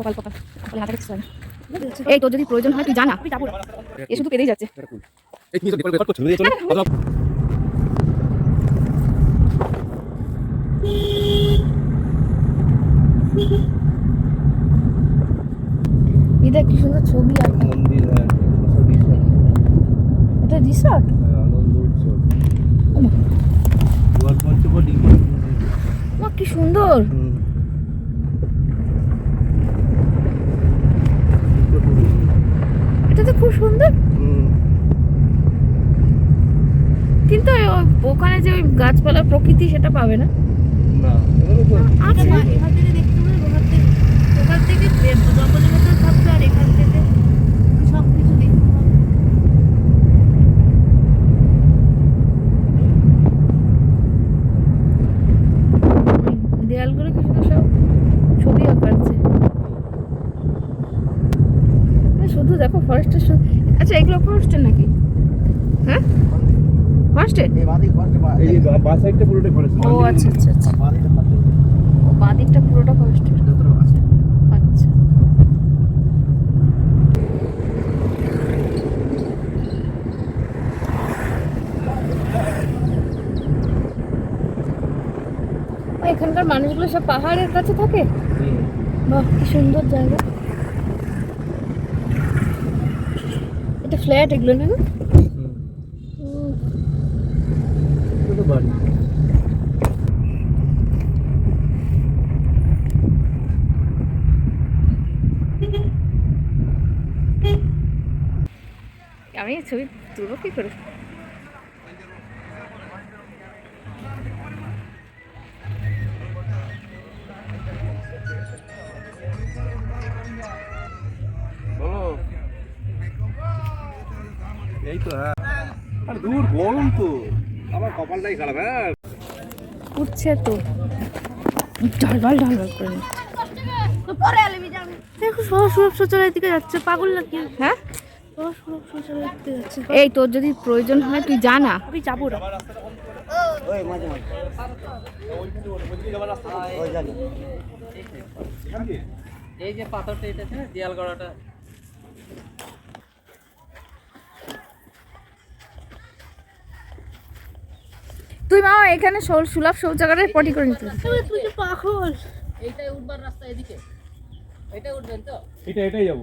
কপাল কপাল কপালে হাতে কিছু এই তোর যদি প্রয়োজন হয় তুই জানা। তুই যাব এ শুধু পেরেই যাচ্ছে। এটা এই তুমি রেকর্ড রেকর্ড করছ চলে। কি সুন্দর ছবি আর মন্দির হ্যাঁ রিসোর্ট এটা রিসর্ট পঞ্চবটি মা কি সুন্দর এটা তো খুব সুন্দর কিন্তু ওখানে যে ওই গাছপালা প্রকৃতি সেটা পাবে না। না এগুলো তো আচ্ছা এখান থেকে দেখতে পাবে ওখান থেকে ওখান থেকে বে- জঙ্গলের ভেতর থাকবে আর এখান থেকে সব কিছু দেখতে পাবে ওই দেয়ালগুলো কি সুন্দর সব ছবি আঁকাচ্ছে শুধু দেখো ফরেস্টের আচ্ছা এগুলো ফরেস্টের নাকি? হ্যাঁ? এই বা সাইডটা পুরোটাই ফরেস্ট ও আচ্ছা আচ্ছা আচ্ছা। পুরোটা ফরেস্টের আচ্ছা। এখানকার মানুষগুলো সব পাহাড়ের কাছে থাকে? বাহ কি সুন্দর জায়গা। ফ্ল্যাট এগুলো না? আমি ছবি তুলো কি করে? তো হ্যাঁ। আর দূর গরম তো। আমার কপালটাই খারাপ হ্যাঁ। উঠছে তো। ঢালবাল ঢালবাল করে। দেখো সব সুরভ দিকে যাচ্ছে পাগল নাকি? হ্যাঁ? এই তোর যদি প্রয়োজন হয় তুই জানা আমি যাব না। এই যে পাথরটা এটা দেয়াল গড়াটা। তুই মা এখানে সৌ- সুলভ শৌচাগারে পটি করে নিতে তুই যে পাগল। এইটাই উঠবার রাস্তা এদিকে। এটা উঠবেন তো? এটা এটাই যাব।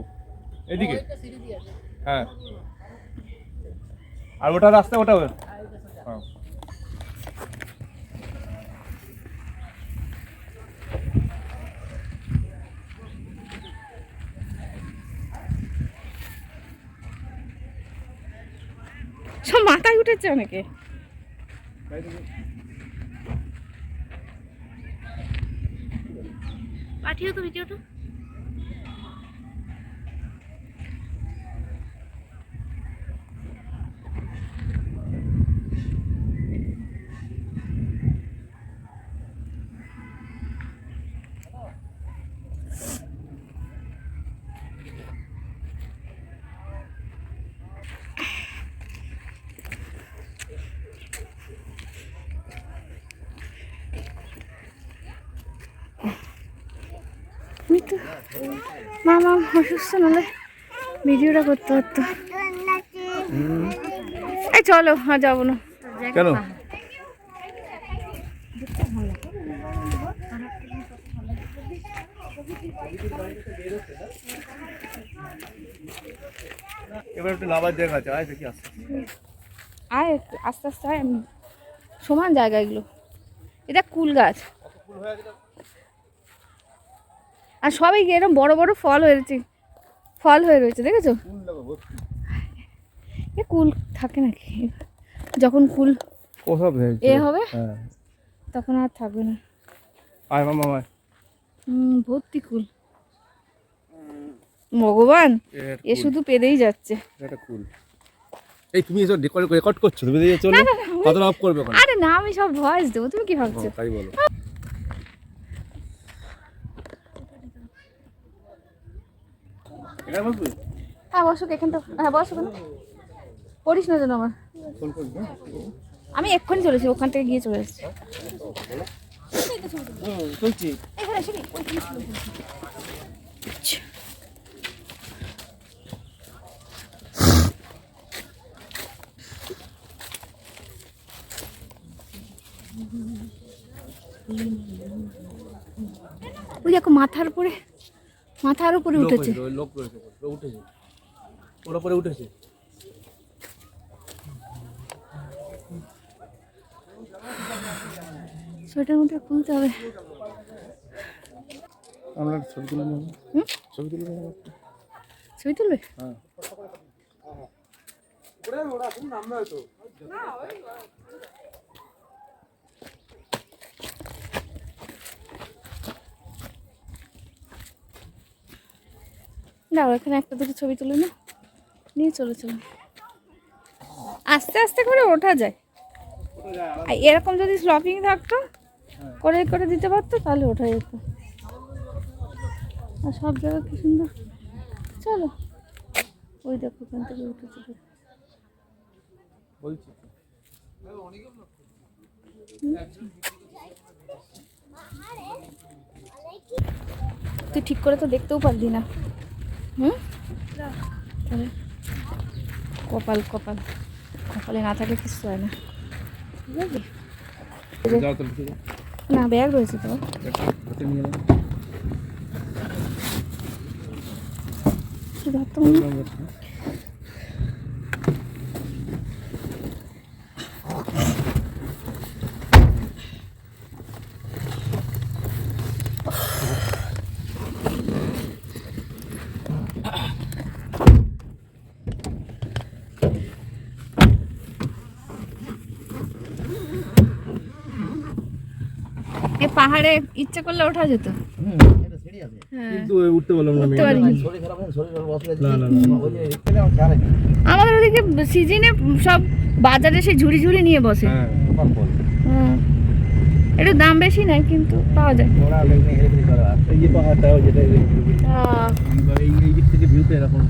এদিকে? ওইটা সিঁড়ি দিয়ে আছে হ্যাঁ। আর ওটা রাস্তা ওটা হ্যাঁ। সব মাথায় উঠেছে অনেকে। পাঠিয়ে তো ভিডিওটা আমি তো মামা অসুস্থ নাহলে ভিডিওটা করতে পারতো। এই চলো হ্যাঁ যাব না। কেন? এবার একটু নামার জায়গা আছে আয় দেখি আসছে আয় একটু আস্তে আস্তে আয় সমান জায়গা এগুলো। এটা কুল গাছ? আর সবই এরকম বড় বড় ফল হয়েছে ফল হয়ে রয়েছে দেখেছ? এ কুল থাকে নাকি? যখন কুল এ হবে? হ্যাঁ। তখন আর থাকবে না। আয় মামা হুম ভর্তি কুল। ভগবান এ শুধু পেদেই যাচ্ছে। এটা কুল। এই তুমি এসব রেকর্ড রেকর্ড করছ? তুমি দিয়ে চলো কত অফ করবে আরে না আমি সব ভয়েস দেবো। তুমি কি ভাবছ? তাই বলো। হ্যাঁ বসুক এখান তো হ্যাঁ পড়িস না যেন আমার। আমি এক্ষুনি চলেছি ওখান থেকে গিয়ে চলে এসেছি ওই দেখো মাথার উপরে। মাথার উপরে উঠেছে। লোক রয়েছে, ও উঠেছে। ওর উপরে উঠেছে। সোয়েটার মোটা খুলতে হবে। আমরা ছবি তুলে নেব। ছবি তুলে নেব ছবি তুলবে? হ্যাঁ। দাও এখানে একটা দুটো ছবি তুলে না নিয়ে চলে চলো। আস্তে আস্তে করে ওঠা যায়। আর এরকম যদি স্লপিং থাকতো করে করে দিতে পারতো তাহলে ওঠা যেত। আর সব জায়গা কি সুন্দর। চলো। ওই দেখো ওখান থেকে উঠে চলে বলছি। তুই ঠিক করে তো দেখতেও পারলি না। হুম? কপাল কপাল। কপালে না থাকলে কিছু হয় না। না ব্যাগ রয়েছে তো। নিয়ে নাও তুই ধর তো মনে হয়। এ পাহাড়ে ইচ্ছে করলে ওঠা যেত। হ্যাঁ। কিন্তু উঠতে বললাম না আমি। উঠতে পারিনি। না না না আমাদের ওদিকে সিজনে সব বাজারে সেই ঝুড়ি ঝুড়ি নিয়ে বসে। হ্যাঁ। একটু দাম বেশি নাই কিন্তু পাওয়া যায়। এই যে পাহাড়টা যেটা এই এই এই দিক থেকে ভিউতে এরকম।